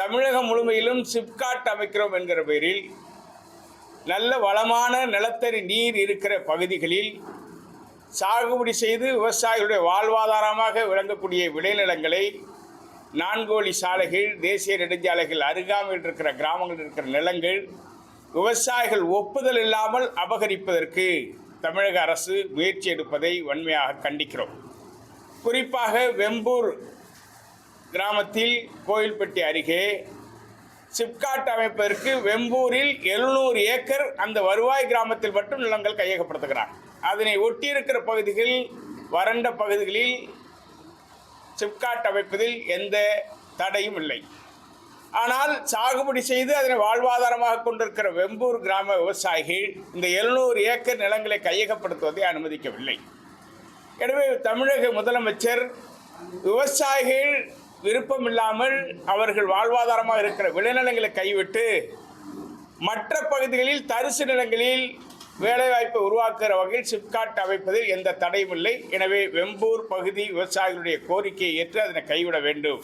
தமிழகம் முழுமையிலும் சிப்காட் அமைக்கிறோம் என்கிற பெயரில் நல்ல வளமான நிலத்தடி நீர் இருக்கிற பகுதிகளில் சாகுபடி செய்து விவசாயிகளுடைய வாழ்வாதாரமாக விளங்கக்கூடிய விளைநிலங்களை நான்கோழி சாலைகள் தேசிய நெடுஞ்சாலைகள் அருகாமையில் இருக்கிற கிராமங்களில் இருக்கிற நிலங்கள் விவசாயிகள் ஒப்புதல் இல்லாமல் அபகரிப்பதற்கு தமிழக அரசு முயற்சி எடுப்பதை வன்மையாக கண்டிக்கிறோம். குறிப்பாக வெம்பூர் கிராமத்தில் கோயில்பட்டி அருகே சிப்காட் அமைப்பதற்கு வெம்பூரில் எழுநூறு ஏக்கர் அந்த வருவாய் கிராமத்தில் மட்டும் நிலங்கள் கையகப்படுத்துகிறார். அதனை ஒட்டியிருக்கிற பகுதிகள் வறண்ட பகுதிகளில் சிப்காட் அமைப்பதில் எந்த தடையும் இல்லை. ஆனால் சாகுபடி செய்து அதனை வாழ்வாதாரமாக கொண்டிருக்கிற வெம்பூர் கிராம விவசாயிகள் இந்த எழுநூறு ஏக்கர் நிலங்களை கையகப்படுத்துவதை அனுமதிக்கவில்லை. எனவே தமிழக முதலமைச்சர் விவசாயிகள் விருப்பமில்லாமல் அவர்கள் வாழ்வாதாரமாக இருக்கிற விளைநிலங்களை கைவிட்டு மற்ற பகுதிகளில் தரிசு நிலங்களில் வேலைவாய்ப்பை உருவாக்குகிற வகையில் சிப்காட் அமைப்பதில் எந்த தடையும் இல்லை. எனவே வெம்பூர் பகுதி விவசாயிகளுடைய கோரிக்கையை ஏற்று அதனை கைவிட வேண்டும்.